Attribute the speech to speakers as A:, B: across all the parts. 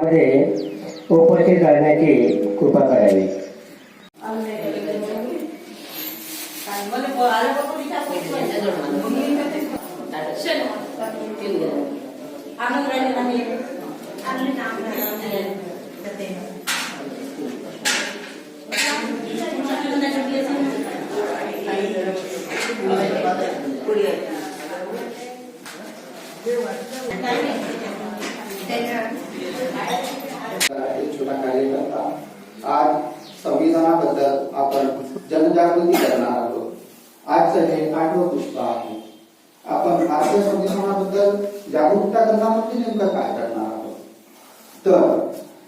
A: त्यामध्ये उपस्थित राहण्याची कृपा करावी
B: Thank you. छोटा कार्यकर्ता आज संविधानाबद्दल आपण जनजागृती करणार आहोत. आजचं हे आठवं पुष्प आहे. आपण भारतीय संविधानाबद्दल जागरूकता करणार म्हणजे नेमकं काय करणार आहोत? तर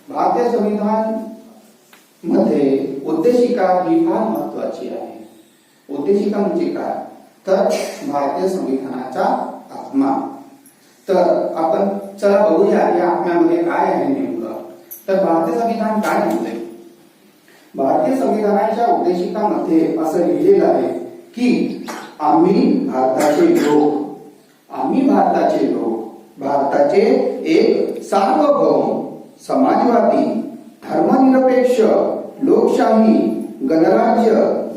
B: भारतीय संविधानमध्ये उद्देशिका ही फार महत्वाची आहे. उद्देशिका म्हणजे काय? तर भारतीय संविधानाचा आत्मा. तर आपण चला बघूया या आत्म्यामध्ये काय आहे नेमकं. तर भारतीय संविधान काय म्हणते? भारतीय संविधानाच्या उद्देशिकामध्ये असं लिहिलेलं आहे की आम्ही भारताचे लोक आम्ही भारताचे लोक भारताचे एक सार्वभौम समाजवादी धर्मनिरपेक्ष लोकशाही गणराज्य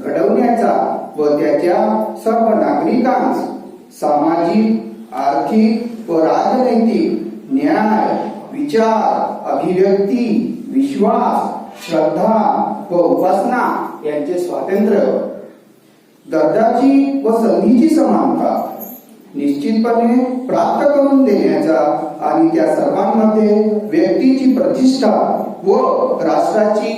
B: घडवण्याचा व त्याच्या सर्व नागरिकांस सामाजिक आर्थिक व राजनैतिक न्याय विचार अभिव्यक्ती विश्वास श्रद्धा व उपासना यांचे स्वातंत्र्य. दर्जाची व संधीची समानता निश्चितपणे प्राप्त करून देण्याचा आणि त्या सर्वांमध्ये व्यक्तीची प्रतिष्ठा व राष्ट्राची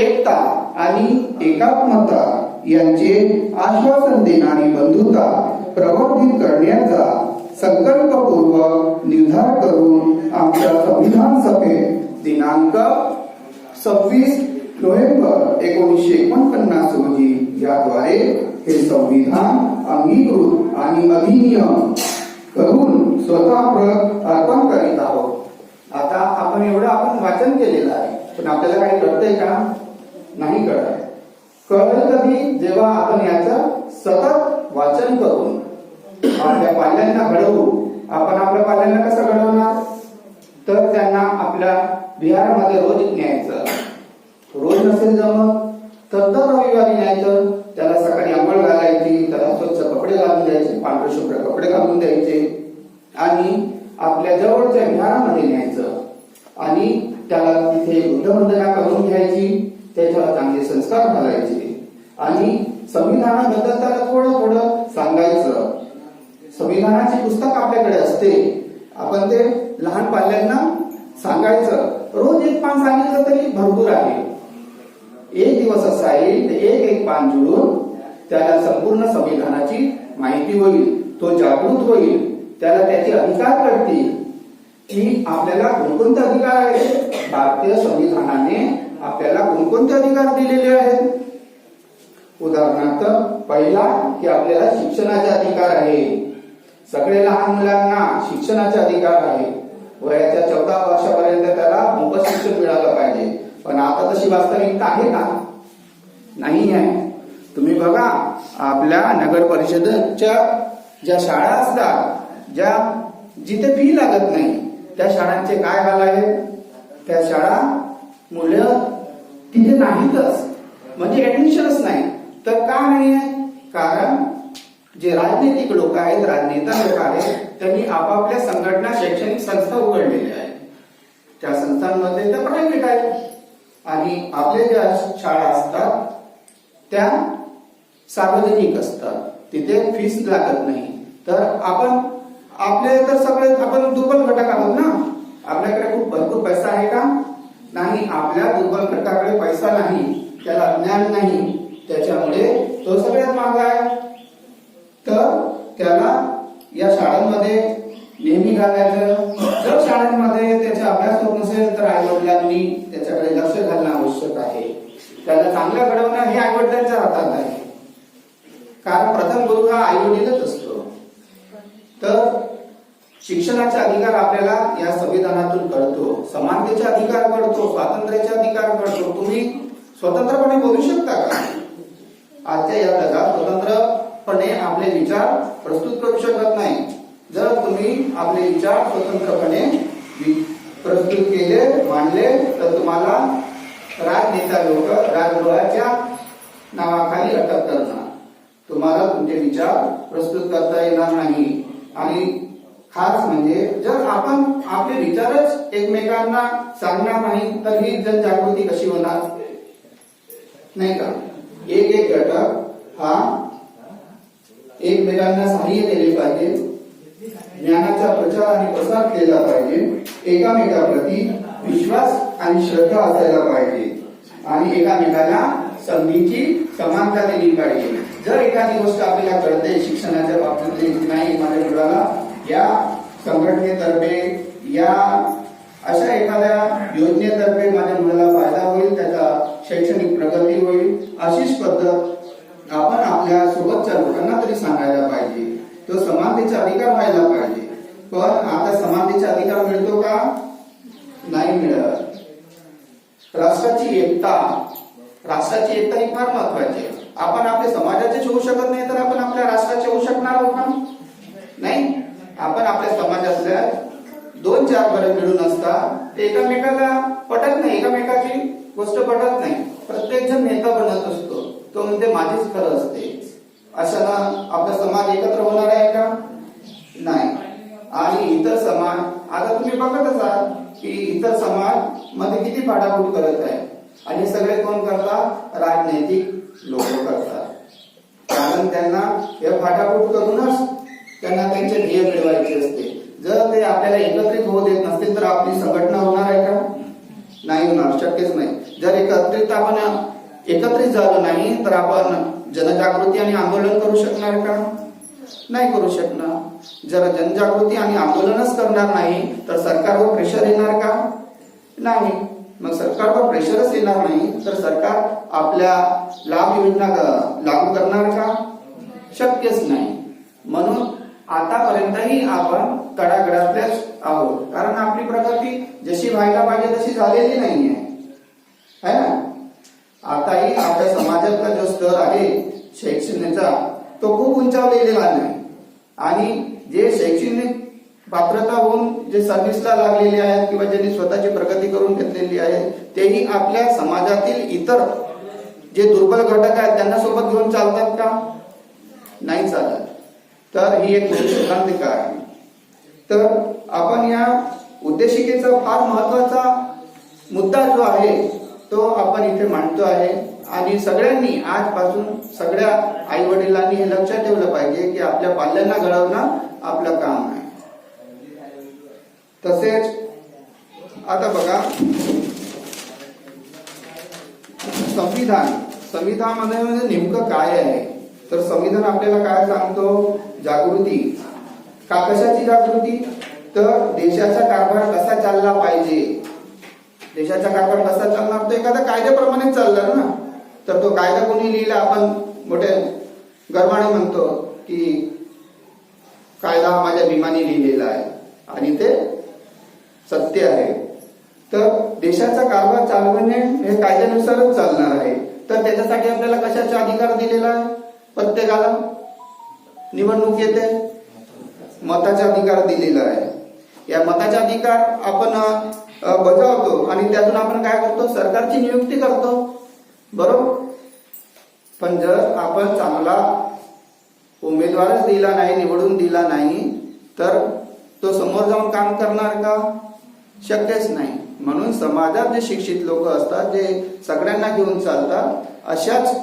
B: एकता आणि एकात्मता यांचे आश्वासन देणारी बंधुता प्रवर्धित करण्याचा संकल्पपूर्वक निर्धार करून आमच्या संविधान सभेत दिनांक सव्वीस नोव्हेंबर एकोणीसशे एकोणपन्नास रोजी याद्वारे हे संविधान अंगीकृत आणि अधिनियम करून स्वतः प्रत अर्पण करीत आहोत. आता आपण एवढं आपण वाचन केलेलं आहे पण आपल्याला काही कळतंय का? नाही कळत. कळलं कधी जेव्हा आपण याचं सतत वाचन करून आपल्या पाल्यांना घडवू. आपण आपल्या पाल्यांना कसं घडवणार? तर त्यांना आपल्या बिहारमध्ये रोज न्यायचं. रोज नसेल जमत तर दर रविवारी न्यायचं. त्याला सकाळी आंघोळ घालायची त्याला स्वच्छ कपडे घालून द्यायचे पांढरे शुभ्र कपडे घालून द्यायचे. आणि आपल्या जवळच्या विहारामध्ये न्यायचं. आणि त्याला तिथे वृद्धवंदना करून घ्यायची त्याच्यावर चांगले संस्कार घालायचे. आणि संविधानाबद्दल त्याला थोडं थोडं सांगायचं. संविधानाचे पुस्तक आपल्याकडे असते. आपण ते लहान पाल्यांना सांगायचं. रोज एक पान सांगितलं तरी भरपूर आहे. एक दिवस असा येईल ते एक एक पान जुळून त्याला संपूर्ण संविधानाची माहिती होईल. तो जागृत होईल. त्याला त्याचे अधिकार कळतील. की आपल्याला कोणकोणते अधिकार आहेत? भारतीय संविधानाने आपल्याला कोणकोणते अधिकार दिलेले आहेत? उदाहरणार्थ पहिला की आपल्याला शिक्षणाचे अधिकार आहे सगळे लहान मुलांना शिक्षणाचे अधिकार आहे वयाच्या चौदा वर्षापर्यंत त्याला मोफत शिक्षण मिळालं पाहिजे. पण आता तशी वास्तविकता आहे का? नाही आहे. तुम्ही बघा आपल्या नगर परिषदेच्या ज्या शाळा असतात ज्या जिथे फी लागत नाही त्या शाळांचे काय हाल आहे त्या शाळा मुलं तिथे नाहीतच. म्हणजे ऍडमिशनच नाही. तर का नाही आहे कारण जे राजनैतिक लोक आहेत राजनेता लोक आहेत त्यांनी आपापल्या संघटना शैक्षणिक संस्था उघडलेल्या आहेत. त्या संस्थांमध्ये त्या प्रायव्हेट आहेत. आणि आपल्या ज्या शाळा असतात त्या सार्वजनिक असतात. तिथे फीस लागत नाही. तर आपण आपले तर सगळे आपण दुर्बल घटक आहोत ना? आपल्याकडे खूप भरपूर पैसा आहे का? नाही आपल्या दुर्बल घटकाकडे पैसा नाही त्याला ज्ञान नाही. त्याच्यामुळे तो सगळ्यात महाग आहे. तर त्याला या शाळांमध्ये नेहमी घालायचं. जर शाळांमध्ये त्याचा अभ्यास होत नसेल तर आई वडिलांनी त्याच्याकडे लक्ष घालणं आवश्यक आहे. त्याला चांगलं घडवणं हे आई वडिलांच्या हातात आहे कारण प्रथम गुरु हा आई वडीलच असतो. तर शिक्षणाचा अधिकार आपल्याला या संविधानातून कळतो. समानतेचा अधिकार कळतो स्वातंत्र्याचा अधिकार कळतो. तुम्ही स्वतंत्रपणे बोलू शकता का? आजच्या या जगात स्वतंत्रपणे आपले विचार प्रस्तुत करू शकत नाही. जर तुम्ही आपले विचार स्वतंत्रपणे वि- प्रस्तुत केले मांडले तर तुम्हाला राजनेता लोक राजगृहाच्या नावाखाली अटक करणार. तुम्हाला तुमचे विचार प्रस्तुत करता येणार नाही. आणि खास म्हणजे जर आपण आपले विचारच एकमेकांना सांगणार नाही तर ही जनजागृती कशी होणार? नाही का? एक एक घटक हा एकमेकांना सहाय्य केले पाहिजे. ज्ञानाचा प्रचार आणि प्रसार केला पाहिजे. एकामेकाप्रती विश्वास आणि श्रद्धा असायला पाहिजे. आणि एकामेकाला संधीची समानता दिली पाहिजे. जर एखादी गोष्ट आपल्याला कळते शिक्षणाच्या बाबतीत नाही माझ्या मुलाला या संघटनेतर्फे या अशा एखाद्या योजनेतर्फे माझ्या मुलाला फायदा होईल त्याचा शैक्षणिक प्रगती होईल अशीच पद्धत आपण आपल्या सोबतच्या लोकांना तरी सांगायला पाहिजे. तो समानतेचा अधिकार व्हायला पाहिजे. पण आता समानतेचा अधिकार मिळतो का? नाही मिळत. राष्ट्राची एकता राष्ट्राची एकता ही फार महत्वाची आहे. आपण आपल्या समाजाचे होऊ शकत नाही तर आपण आपल्या राष्ट्राचे होऊ शकणार आहोत का नाही? आपण आपल्या समाजातल्या दोन चार बरे मिळून असता ते एकामेकाला पटत नाही एकामेकाची गोष्ट पटत नाही. प्रत्येक जण नेता बनत असतो. तो म्हणते माझीच खरं असते. अशानं आपला समाज एकत्र होणार आहे का? नाही. आणि इतर समाज आता तुम्ही बघत असाल की इतर समाजमध्ये किती फाटाफूट करत आहे. आणि सगळे कोण करतात राजनैतिक लोक करतात. कारण त्यांना हे फाटाफूट करूनच त्यांना त्यांचे ध्येय मिळवायचे असते. जर ते आपल्याला एकत्रित होऊ देत नसतील तर आपली संघटना होणार आहे का? नाही होणार शक्यच नाही. जर एकत्रित आपण एकत्रित झालो नाही तर आपण जनजागृती आणि आंदोलन करू शकणार का? नाही करू शकणार. जर जनजागृती आणि आंदोलनच करणार नाही तर सरकारवर प्रेशर येणार का? नाही. मग सरकारवर प्रेशरच येणार नाही तर सरकार आपल्या लाभ योजना लागू करणार का? शक्यच नाही. म्हणून आतापर्यंतही आपण तडागडातल्याच आहोत. कारण आपली प्रगती जशी व्हायला पाहिजे तशी झालेली नाहीये. है ना? आताही आपल्या समाजातला जो स्तर आहे शैक्षणिकचा तो खूप उंचावलेला नाही. आणि जे शैक्षणिक पात्रता होऊन जे सर्व्हिसला लागलेले आहेत किंवा ज्यांनी स्वतःची प्रगती करून घेतलेली आहे तेही आपल्या समाजातील इतर जे दुर्बल घटक आहेत त्यांना सोबत घेऊन चालतात का? नाही चालत. तर ही एक मोठी आहे. तर आपण या उद्देशिकेचा फार महत्त्वाचा मुद्दा जो आहे तो आपण इथे मांडतो आहे. आणि सगळ्यांनी आजपासून सगळ्या आई वडिलांनी हे लक्षात ठेवलं पाहिजे की आपल्या पाल्यांना घडवणं आपलं काम आहे. तसेच आता बघा संविधान. संविधानामध्ये म्हणजे नेमकं काय आहे? तर संविधान आपल्याला काय सांगतो? जागृती. का कशाची जागृती? तर देशाचा कारभार कसा चालला पाहिजे? देशाचा कारभार कसा चालणार तो एखाद्या कायद्याप्रमाणे चालणार ना? तर तो कायदा कोणी लिहिला आपण मोठे गर्वाने म्हणतो की कायदा माझ्या भीमाने लिहिलेला आहे आणि ते सत्य आहे. तर देशाचा कारभार चालवणे हे कायद्यानुसारच चालणार आहे. तर त्याच्यासाठी आपल्याला कशाचा अधिकार दिलेला आहे? प्रत्येकाला निवडणूक येते. मताचा अधिकार दिलेला आहे. या मताचा अधिकार आपण बजावतो. आणि त्यातून आपण काय करतो? सरकारची नियुक्ती करतो. बरोबर? पण जर आपण चांगला उमेदवारच दिला नाही निवडून दिला नाही तर तो समोर जाऊन काम करणार का? शक्यच नाही. म्हणून समाजात जे शिक्षित लोक असतात जे सगळ्यांना घेऊन चालतात अशाच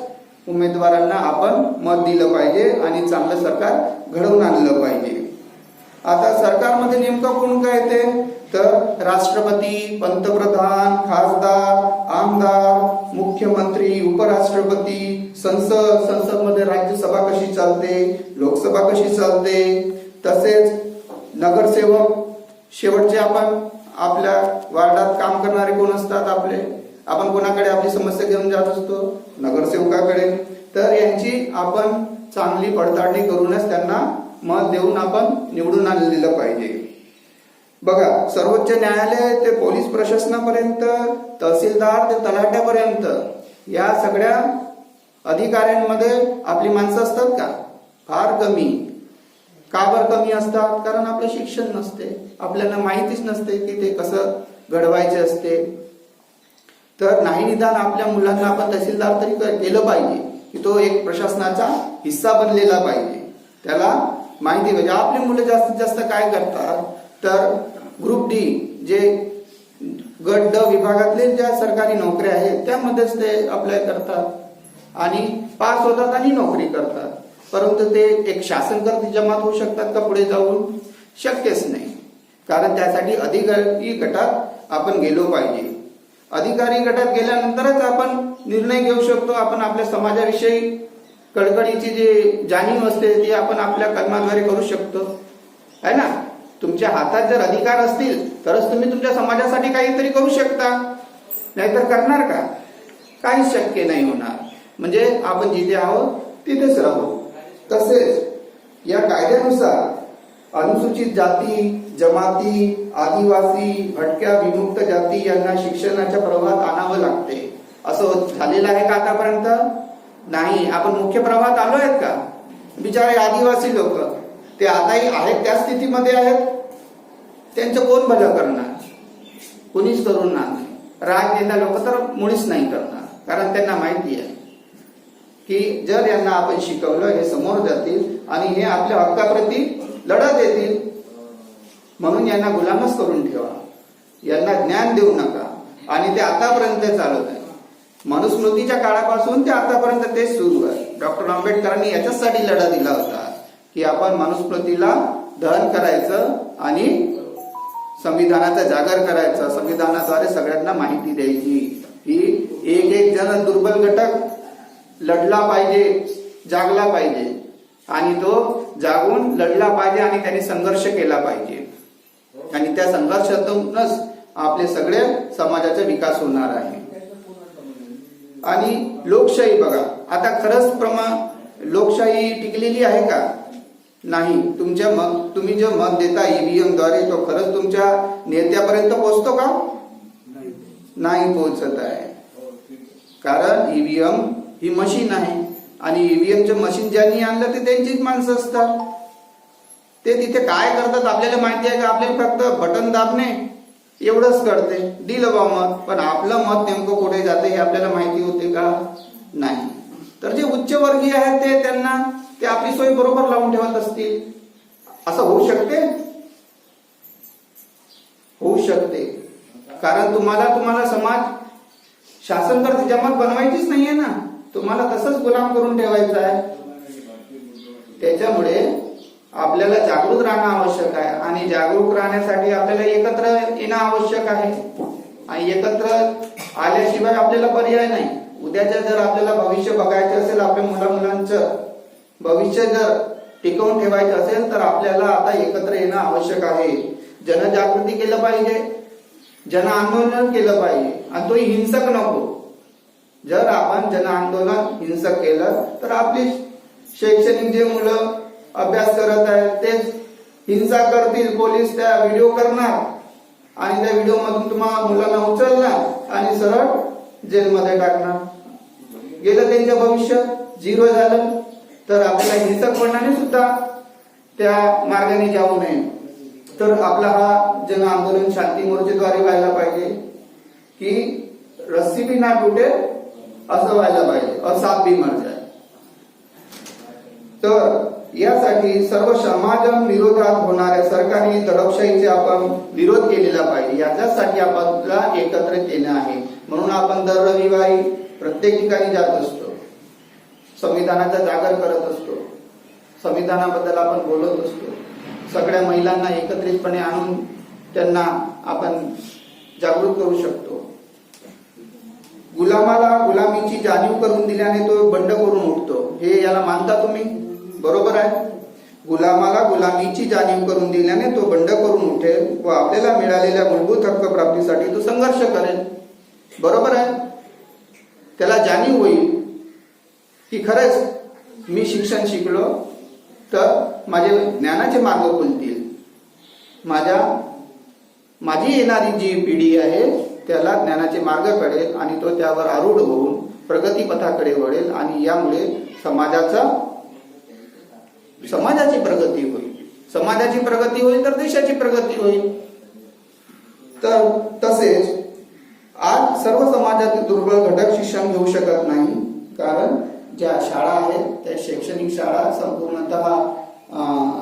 B: उमेदवारांना आपण मत दिलं पाहिजे आणि चांगलं सरकार घडवून आणलं पाहिजे. आता सरकारमध्ये नेमकं कोण काय येते तर राष्ट्रपती पंतप्रधान खासदार आमदार मुख्यमंत्री उपराष्ट्रपती संसद संसदमध्ये राज्यसभा कशी चालते लोकसभा कशी चालते तसेच नगरसेवक शेवटचे आपण आपल्या वार्डात काम करणारे कोण असतात आपले? आपण कोणाकडे आपली समस्या घेऊन जात असतो? नगरसेवकाकडे. तर यांची आपण चांगली पडताळणी करूनच त्यांना मत देऊन आपण निवडून आणलेलं पाहिजे. बघा सर्वोच्च न्यायालय ते पोलीस प्रशासनापर्यंत तहसीलदार ते तलाट्यापर्यंत या सगळ्या अधिकाऱ्यांमध्ये आपली माणसं असतात का? फार कमी. का बर कमी असतात? कारण आपलं शिक्षण नसते. आपल्याला माहितीच नसते की ते कसं घडवायचे असते. तर नाही निदान आपल्या मुलांना आपण तहसीलदार तरी केलं पाहिजे की तो एक प्रशासनाचा हिस्सा बनलेला पाहिजे. त्याला माहिती पाहिजे. आपली मुलं जास्तीत जास्त काय करतात? तर ग्रुप डी जे गट ड विभागातले ज्या सरकारी नोकऱ्या आहेत त्यामध्येच ते अप्लाय करतात. आणि पास होतात आणि नोकरी करतात. परंतु ते एक शासनकर्ती जमात होऊ शकतात का पुढे जाऊन? शक्यच नाही. कारण त्यासाठी अधिकारी गटात आपण गेलो पाहिजे. अधिकारी गटात गेल्यानंतरच आपण निर्णय घेऊ शकतो. आपण आपल्या समाजाविषयी कडकडीची जी जाणीव असते ती आपण आपल्या कर्माद्वारे करू शकतो. आहे ना? तुमच्या हातात जर अधिकार असतील तरच तुम्ही तुमच्या समाजासाठी काहीतरी करू शकता. नाहीतर करणार का? काहीच शक्य नाही होणार. म्हणजे आपण जिथे आहोत तिथेच राहू. तसेच या कायद्यानुसार अनुसूचित जाती जमाती आदिवासी भटक्या विमुक्त जाती यांना शिक्षणाच्या प्रवाहात आणावं लागते. असं झालेलं आहे का आतापर्यंत? नाही. आपण मुख्य प्रवाहात आलो आहेत का? बिचारे आदिवासी लोक. ते आताही आहेत त्या स्थितीमध्ये आहेत. त्यांचं कोण भलं करणार? कोणीच करून नाही. राजनेता लोक तर मुळीच नाही करणार कारण त्यांना माहिती आहे की जर यांना आपण शिकवलं हे समोर जातील आणि हे आपल्या हक्काप्रती लढत येतील म्हणून यांना गुलामच करून ठेवा. यांना ज्ञान देऊ नका. आणि ते आतापर्यंत चालत आहे मनुस्मृतीच्या काळापासून ते आतापर्यंत तेच सुरू आहे. डॉक्टर आंबेडकरांनी याच्यासाठी लढा दिला होता. की आपण मनुस्मृतीला दहन करायचं आणि संविधानाचा जागर करायचा. संविधानाद्वारे सगळ्यांना माहिती द्यायची. ही एक एक जण दुर्बल घटक लढला पाहिजे जागला पाहिजे. आणि तो जागून लढला पाहिजे आणि त्यांनी संघर्ष केला पाहिजे. आणि त्या संघर्षातूनच आपले सगळे समाजाचा विकास होणार आहे. आणि लोकशाही बघा. आता खरंच प्रमा लोकशाही टिकलेली आहे का? नाही. तुमच्या मत तुम्ही जे मत देता ईव्हीएमद्वारे तो खरंच तुमच्या नेत्यापर्यंत पोहोचतो का? नाही. पोहोचत आहे. कारण ईव्हीएम ही मशीन आहे. आणि ईव्हीएमचे मशीन ज्यांनी आणलं ते त्यांचीच माणसं असतात. ते तिथे काय करतात आपल्याला माहिती आहे का? आपल्याला फक्त बटन दाबणे एवढंच कळते दिलं बा मत पण आपलं मत नेमकं कुठे जाते हे आपल्याला माहिती होते का? नाही. तर जे उच्चवर्गीय आहेत ते त्यांना ते आपली सोय बरोबर लावून ठेवत असतील. असं होऊ शकते? होऊ शकते. कारण तुम्हाला तुम्हाला समाज शासन तर जमात बनवायचीच नाहीये ना. तुम्हाला तसंच गुलाम करून ठेवायचं आहे. त्याच्यामुळे आपल्याला जागृत राहणं आवश्यक आहे. आणि जागरूक राहण्यासाठी आपल्याला एकत्र येणं आवश्यक आहे. आणि एकत्र आल्याशिवाय आपल्याला पर्याय नाही. उद्याच्या जर आपल्याला भविष्य बघायचं असेल आपल्या मुला मुलांचं भविष्य जर टिकवून ठेवायचं असेल तर आपल्याला आता एकत्र येणं आवश्यक आहे. जनजागृती केलं पाहिजे. जन आंदोलन केलं पाहिजे. आणि तोही हिंसक नको. जर आपण जन आंदोलन हिंसक केलं तर आपली शैक्षणिक जे मुलं अभ्यास करत आहेत ते हिंसा करतील. पोलीस त्या व्हिडिओ करणार. आणि त्या व्हिडिओ मधून तुम्हाला मुलांना उचलणार. आणि सरळ जेलमध्ये टाकणार. गेलं त्यांचं भविष्य. झिरो झालं. तर आपल्याला हिंसकपणाने सुद्धा त्या मार्गाने जाऊ नये. तर आपला हा जन आंदोलन शांती मोर्चेद्वारे व्हायला पाहिजे की रस्सी बी ना तुटे असं व्हायला पाहिजे. असा बी भी मर तर यासाठी सर्व समाज विरोधात होणाऱ्या सरकारी दडपशाहीचे आपण विरोध केलेला पाहिजे. याच्यासाठी आपल्याला एकत्रित केलं आहे. म्हणून आपण दर रविवारी प्रत्येक ठिकाणी जात असतो. संविधानाचा जागर करत असतो. संविधानाबद्दल आपण बोलत असतो. सगळ्या महिलांना एकत्रितपणे आणून त्यांना आपण जागरूक करू शकतो. गुलामाला गुलामीची जाणीव करून दिल्याने तो बंड करून उठतो. हे याला मानता तुम्ही? बरोबर आहे. गुलामाला गुलामीची जाणीव करून दिल्याने तो बंड करून उठेल व आपल्याला मिळालेल्या मूलभूत हक्क प्राप्तीसाठी तो संघर्ष करेल. बरोबर आहे. त्याला जाणीव होईल. की खरंच मी शिक्षण शिकलो तर माझे ज्ञानाचे मार्ग खुलतील. माझ्या माझी येणारी जी पिढी आहे त्याला ज्ञानाचे मार्ग कळेल आणि तो त्यावर आरूढ होऊन प्रगतीपथाकडे वळेल आणि यामुळे समाजाचा समाजाची प्रगती होईल. समाजाची प्रगती होईल तर देशाची प्रगती होईल. तर तसेच आज सर्व समाजातील दुर्बळ घटक शिक्षण घेऊ शकत नाही कारण ज्या शाळा आहेत त्या शैक्षणिक शाळा संपूर्णतः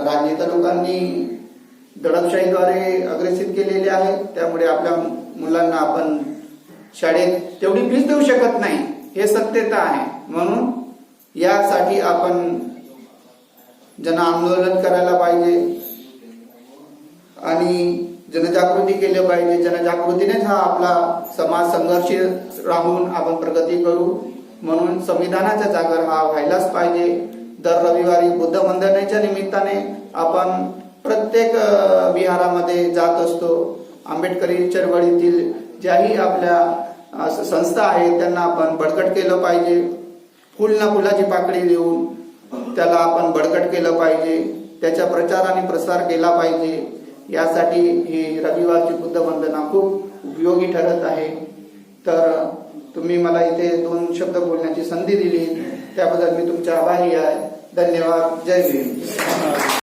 B: राजनेता लोकांनी दडपशाहीद्वारे अग्रेसित केलेले आहेत. त्यामुळे आपल्या मुलांना आपण शाळेत तेवढी फीस देऊ शकत नाही. हे सत्यता आहे. म्हणून यासाठी आपण जन आंदोलन करायला पाहिजे आणि जनजागृती केली पाहिजे. जनजागृतीनेच हा आपला समाज संघर्षित राहून आपण प्रगती करू. म्हणून संविधानाचा जागर हा व्हायलाच पाहिजे. दर रविवारी बुद्ध वंदनेच्या निमित्ताने आपण प्रत्येक विहारामध्ये जात असतो. आंबेडकरी चळवळीतील ज्याही आपल्या संस्था आहेत त्यांना आपण बळकट केलं पाहिजे. फुल ना फुलाची पाकळी देऊन त्याला आपण बळकट केलं पाहिजे. त्याचा प्रचार आणि प्रसार केला पाहिजे. यासाठी ही रविवारची बुद्ध वंदना खूप उपयोगी ठरत आहे. तर तुम्ही मला इथे दोन शब्द बोलण्याची संधी दिली. त्याबद्दल मी तुमच्या आभारी आहे. धन्यवाद. जय भीम.